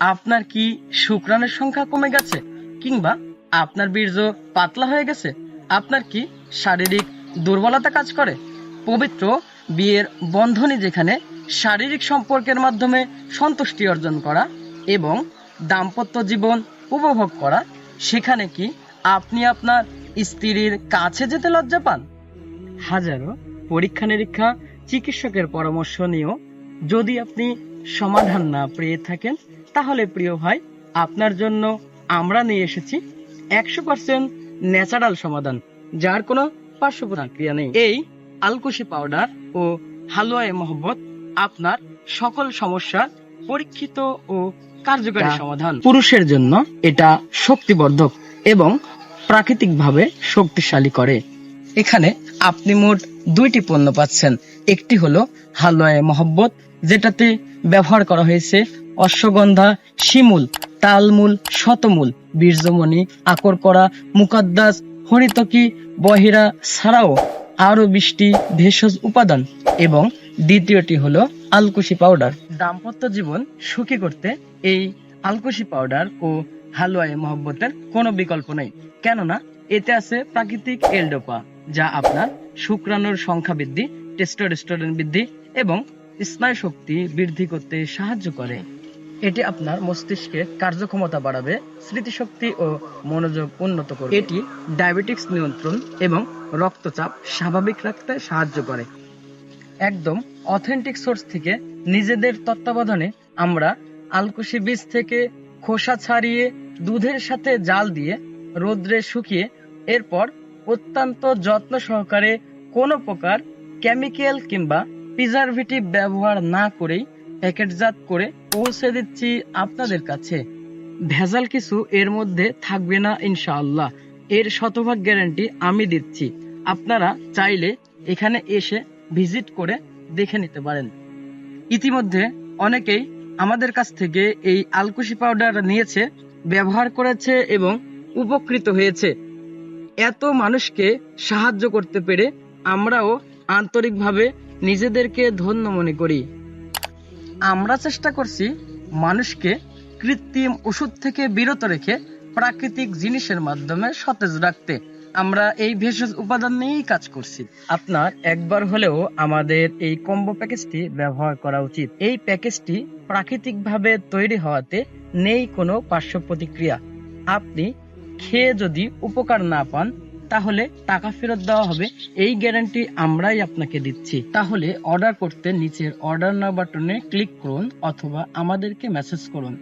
আপনার কি শুক্রাণের সংখ্যা কমে গেছে? কিংবা আপনার বীর্য পাতলা হয়ে গেছে? আপনার কি শারীরিক দুর্বলতা কাজ করে? পবিত্র বিয়ের বন্ধনী যেখানে শারীরিক সম্পর্কের মাধ্যমে সন্তুষ্টি অর্জন করা এবং দাম্পত্য জীবন উপভোগ করা, সেখানে কি আপনি আপনার স্ত্রীর কাছে যেতে লজ্জা পান? হাজারো পরীক্ষা নিরীক্ষা চিকিৎসকের পরামর্শ নিয়েও যদি আপনি সমাধান না পেয়ে থাকেন তাহলে প্রিয় ভাই আপনার জন্য আমরা নিয়ে এসেছি একশো পার্সেন্ট ন্যাচারাল সমাধান যার কোনো পার্শ্ব প্রতিক্রিয়া নেই। এই আলকুশি পাউডার ও হালুয়ায় মহব্বত আপনার সকল সমস্যার পরীক্ষিত ও কার্যকারী সমাধান। পুরুষের জন্য এটা শক্তিবর্ধক এবং প্রাকৃতিকভাবে শক্তিশালী করে। এখানে আপনি মোট দুইটি পণ্য পাচ্ছেন। একটি হলো হালুয়ায় মহব্বত যেটাতে ব্যবহার করা হয়েছে অশ্বগন্ধা, শিমুল, তালমূল, শতমূল, বীর্যমণি আকর করা মুকাদ্দাস, হরিতকি, বহিরা ছাড়াও আরও বৃষ্টি ভেষজ উপাদান এবং দ্বিতীয়টি হলো আলকুশি পাউডার। দাম্পত্য জীবন সুখী করতে এই আলকুশি পাউডার ও হালুয়াই মহব্বতের কোনো বিকল্প নেই। কেননা এতে আছে প্রাকৃতিক এলডোপা, যা আপনার শুক্রাণুর সংখ্যা বৃদ্ধি, টেস্টোস্টেরন বৃদ্ধি এবং স্নায়ু শক্তি বৃদ্ধি করতে সাহায্য করে। এটি আপনার মস্তিষ্কে কার্যক্ষমতা বাড়াবে, স্মৃতিশক্তি ও মনোযোগ উন্নত করবে। এটি ডায়াবেটিক্স নিয়ন্ত্রণ এবং রক্তচাপ স্বাভাবিক রাখতে সাহায্য করে। একদম অথেন্টিক সোর্স থেকে নিজেদের তত্ত্বাবধানে আমরা আলকুশি বীজ থেকে খোসা ছাড়িয়ে, দুধের সাথে জাল দিয়ে রোদ্রে শুকিয়ে এরপর অত্যন্ত যত্ন সহকারে কোনো প্রকার কেমিক্যাল কিংবা প্রিজারভেটিভ ব্যবহার না করেই প্যাকেটজাত করে পৌঁছে দিচ্ছি আপনাদের কাছে। ভেজাল কিছু এর মধ্যে থাকবে না, ইনশাআল্লাহ। এর শতভাগ গ্যারান্টি আমি দিচ্ছি। আপনারা চাইলে এখানে এসে ভিজিট করে দেখে নিতে পারেন। ইতিমধ্যে অনেকেই আমাদের কাছ থেকে এই আলকুশি পাউডার নিয়েছে, ব্যবহার করেছে এবং উপকৃত হয়েছে। এত মানুষকে সাহায্য করতে পেরে আমরাও আন্তরিকভাবে নিজেদেরকে ধন্য মনে করি। আমরা চেষ্টা করছি মানুষকে কৃত্রিম ওষুধ থেকে বিরত রেখে প্রাকৃতিক জিনিসের মাধ্যমে সতেজ রাখতে। আমরা এই ভেষজ উপাদান নিয়েই কাজ করছি। আপনার একবার হলেও আমাদের এই কম্বো প্যাকেজটি ব্যবহার করা উচিত। এই প্যাকেজটি প্রাকৃতিকভাবে তৈরি হওয়াতে নেই কোনো পার্শ্ব প্রতিক্রিয়া। আপনি খেয়ে যদি উপকার না পান তাহলে টাকা ফেরত দেওয়া হবে। এই গ্যারান্টি আমরাই আপনাকে দিচ্ছি। তাহলে অর্ডার করতে নিচের অর্ডার নাও বাটনে ক্লিক করুন অথবা আমাদেরকে মেসেজ করুন।